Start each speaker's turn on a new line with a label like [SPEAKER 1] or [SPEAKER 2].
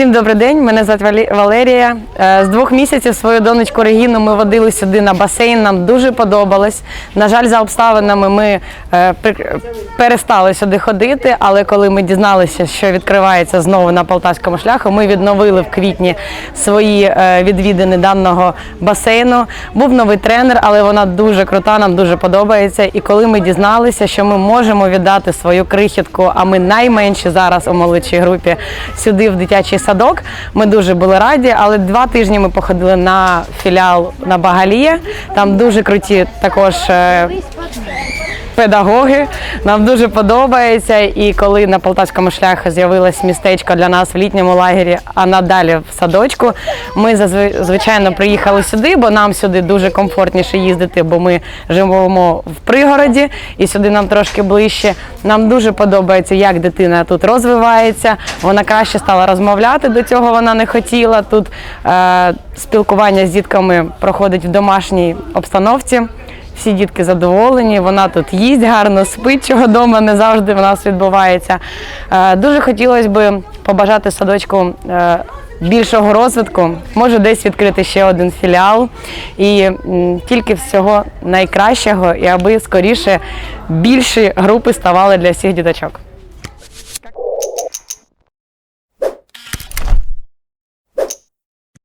[SPEAKER 1] Всім добрий день. Мене звати Валерія. Е, З двох місяців свою донечку Регіну ми водили сюди на басейн. Нам дуже подобалось. На жаль, за обставинами ми е, перестали сюди ходити. Але коли ми дізналися, що відкривається знову на полтавському шляху, ми відновили в квітні свої е, відвідини даного басейну. Був новий тренер, але вона дуже крута, нам дуже подобається. І коли ми дізналися, що ми можемо віддати свою крихітку, а ми найменші зараз у молодшій групі сюди в дитячий садок. Ми дуже були раді, але два тижні ми походили на філіал на Багалія. Там дуже круті також. Педагоги нам дуже подобається, і коли на полтавському шляху з'явилось містечко для нас в літньому лагері, а надалі в садочку, ми звичайно приїхали сюди, бо нам сюди дуже комфортніше їздити, бо ми живемо в пригороді, і сюди нам трошки ближче. Нам дуже подобається, як дитина тут розвивається. Вона краще стала розмовляти. До цього вона не хотіла. Тут е, спілкування з дітками проходить в домашній обстановці. Всі дітки задоволені, вона тут їсть гарно, спить, чого вдома не завжди в нас відбувається. Е, Дуже хотілося б побажати садочку е, більшого розвитку, може десь відкрити ще один філіал. І тільки всього найкращого, і аби скоріше більші групи ставали для всіх діточок.